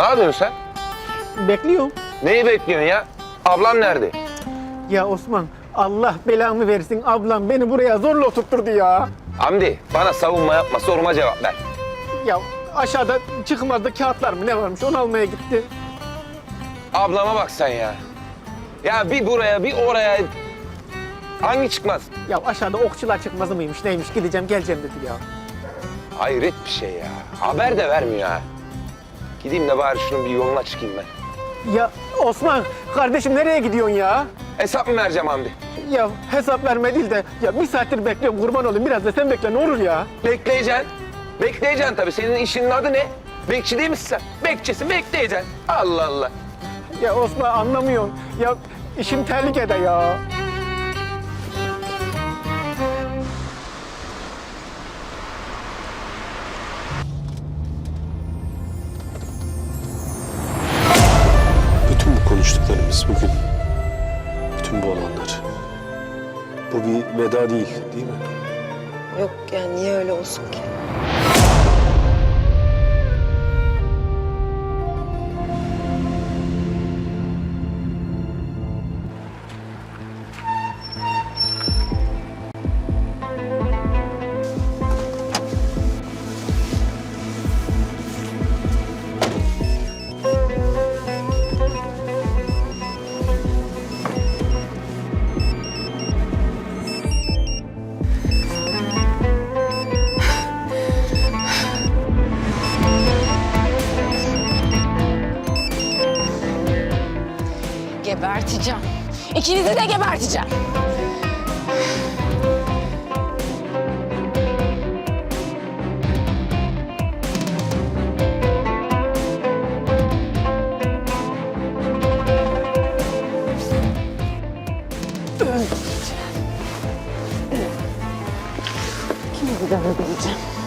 Ne yapıyorsun sen? Bekliyorum. Neyi bekliyorsun ya? Ablan nerede? Ya Osman Allah belamı versin ablam beni buraya zorla oturtturdu ya. Hamdi bana savunma yapma soruma cevap ver. Ya aşağıda çıkmazda kağıtlar mı ne varmış onu almaya gitti. Ablama bak sen ya. Ya bir buraya bir oraya. Hangi çıkmaz? Ya aşağıda okçular çıkmazı mıymış neymiş gideceğim geleceğim dedi ya. Hayret bir şey ya. Haber de vermiyor ha. Gideyim de bari şunun bir yoluna çıkayım ben. Ya Osman kardeşim nereye gidiyorsun ya? Hesap mı vereceğim Hamdi? Ya hesap verme değil de ya bir saattir bekliyorum kurban olayım biraz da sen bekle ne olur ya. Bekleyeceksin. Bekleyeceksin tabii. Senin işinin adı ne? Bekçi değil misin sen? Bekçisin, bekleyeceksin. Allah Allah. Ya Osman anlamıyorsun. Ya işim tehlikede ya. Bugün, bütün bu olanlar. Bu bir veda değil, değil mi? Yok yani niye öyle olsun ki? Geberteceğim. İkinizi de geberteceğim. İkinizi de öldüreceğim.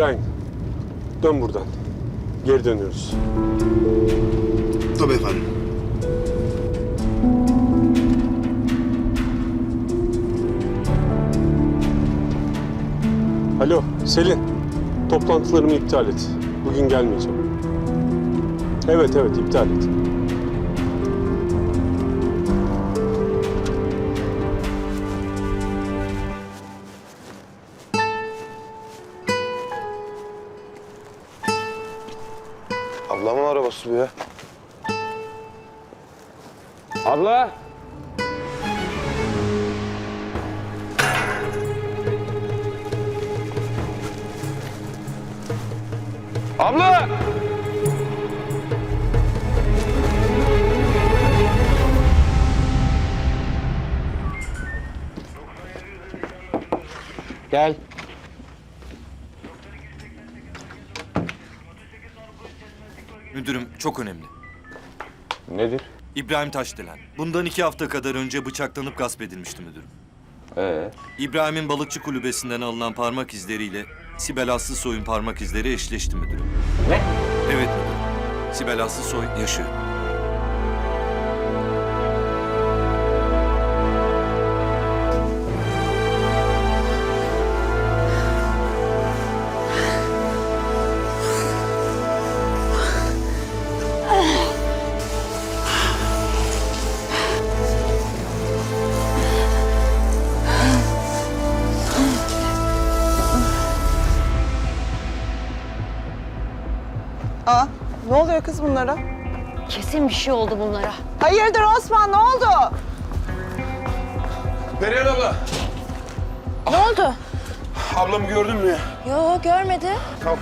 İbrahim, dön buradan. Geri dönüyoruz. Tabii efendim. Alo, Selin. Toplantılarımı iptal et. Bugün gelmeyeceğim. Evet, evet, iptal et. Ya. Abla. Abla! Gel. Müdürüm çok önemli. Nedir? İbrahim Taşdelen. Bundan iki hafta kadar önce bıçaklanıp gasp edilmişti müdürüm. Ee, İbrahim'in balıkçı kulübesinden alınan parmak izleriyle Sibel Aslısoy'un parmak izleri eşleşti müdürüm. ne? Evet müdürüm. Sibel Aslısoy yaşıyor. Aa ne oluyor kız bunlara? Kesin bir şey oldu bunlara. Hayırdır Osman ne oldu? Perihan abla. Ne oldu? Ablamı gördün mü? Yo görmedi. Tamam.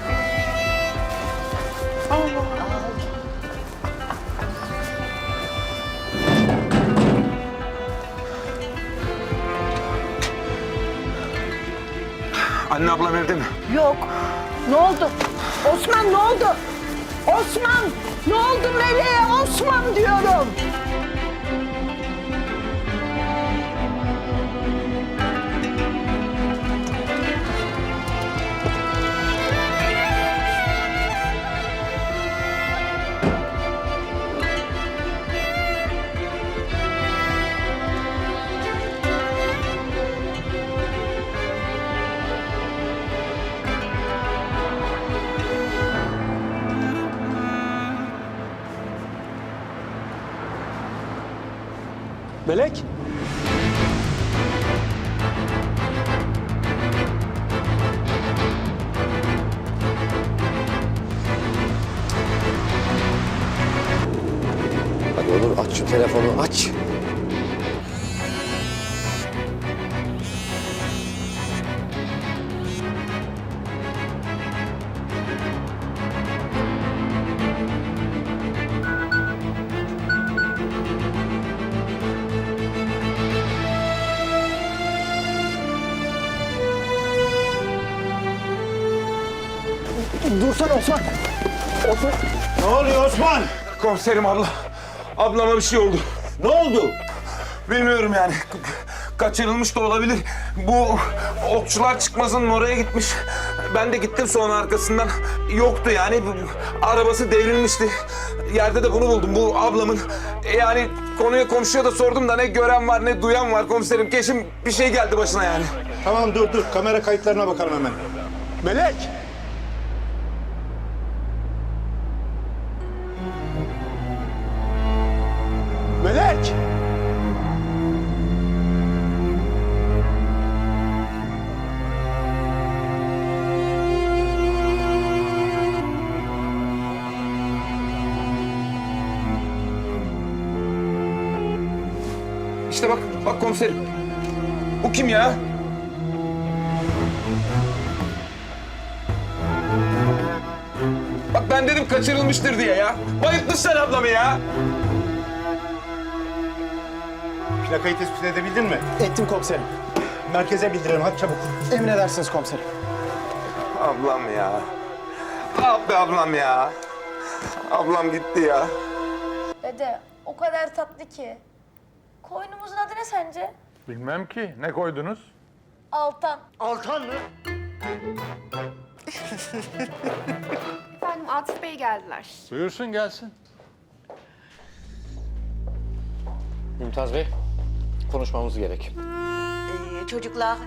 Anne ablam evde mi? Yok. Ne oldu? Osman ne oldu? Osman! Ne oldu Meleğe Osman diyorum. Melek? Hadi Onur aç şu telefonu aç. Dursana Osman. Osman. Ne oluyor Osman? Komiserim abla. Ablama bir şey oldu. Ne oldu? Bilmiyorum yani. Kaçırılmış da olabilir. Bu okçular çıkmazın oraya gitmiş. Ben de gittim sonra arkasından. Yoktu yani. Arabası devrilmişti. Yerde de bunu buldum. Bu ablamın. E Yani konuya komşuya da sordum da ne gören var ne duyan var komiserim. Keşim bir şey geldi başına yani. Tamam dur dur. Kamera kayıtlarına bakalım hemen. Melek! Melek! İşte bak, bak komiserim. Bu kim ya? Bak ben dedim kaçırılmıştır diye ya. Bayıltmışlar ablamı ya. Plakayı tespit edebildin mi? Ettim komiserim. Merkeze bildirelim hadi çabuk. Emredersiniz komiserim. Ablam ya. Ah be ablam ya. Ablam gitti ya. Dede o kadar tatlı ki. Koynumuzun adı ne sence? Bilmem ki. Ne koydunuz? Altan. Efendim Atıf Bey geldiler. Buyursun gelsin. Mümtaz Bey konuşmamız gerek. Ee, çocuklar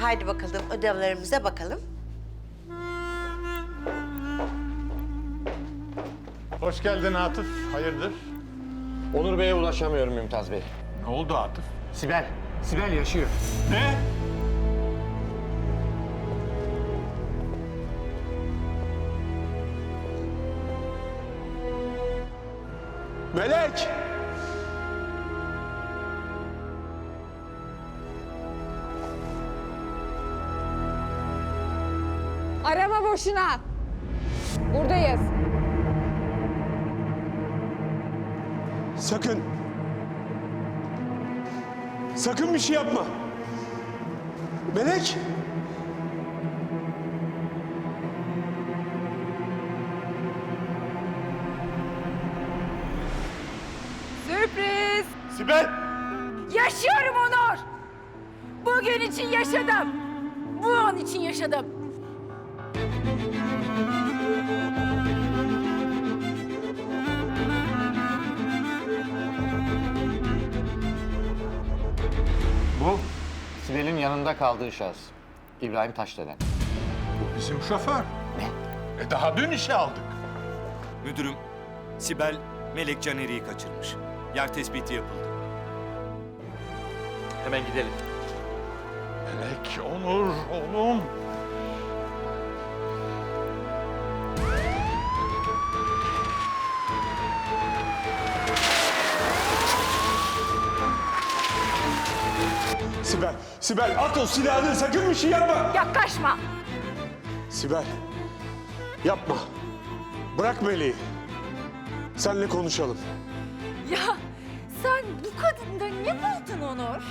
haydi bakalım ödevlerimize bakalım. Hoş geldin Atıf. Hayırdır? Onur Bey'e ulaşamıyorum Mümtaz Bey. Ne oldu Atıf? Sibel. Sibel yaşıyor. Ne? Melek! Arama boşuna. Buradayız. Sakın! Sakın bir şey yapma! Melek! Sürpriz. Sibel! Yaşıyorum Onur. Bugün için yaşadım. Bu an için yaşadım. Sibel'in yanında kaldığı şahıs. İbrahim Taşdelen. Bizim şoför. Ne? E daha dün işe aldık. Müdürüm, Sibel Melek Caner'i kaçırmış. Yer tespiti yapıldı. Hemen gidelim. Melek, Onur, oğlum. Sibel! Sibel at o silahını sakın bir şey yapma! Yaklaşma. Sibel! Yapma! Bırak Melek'i. Senle konuşalım. Ya sen bu kadında ne buldun Onur?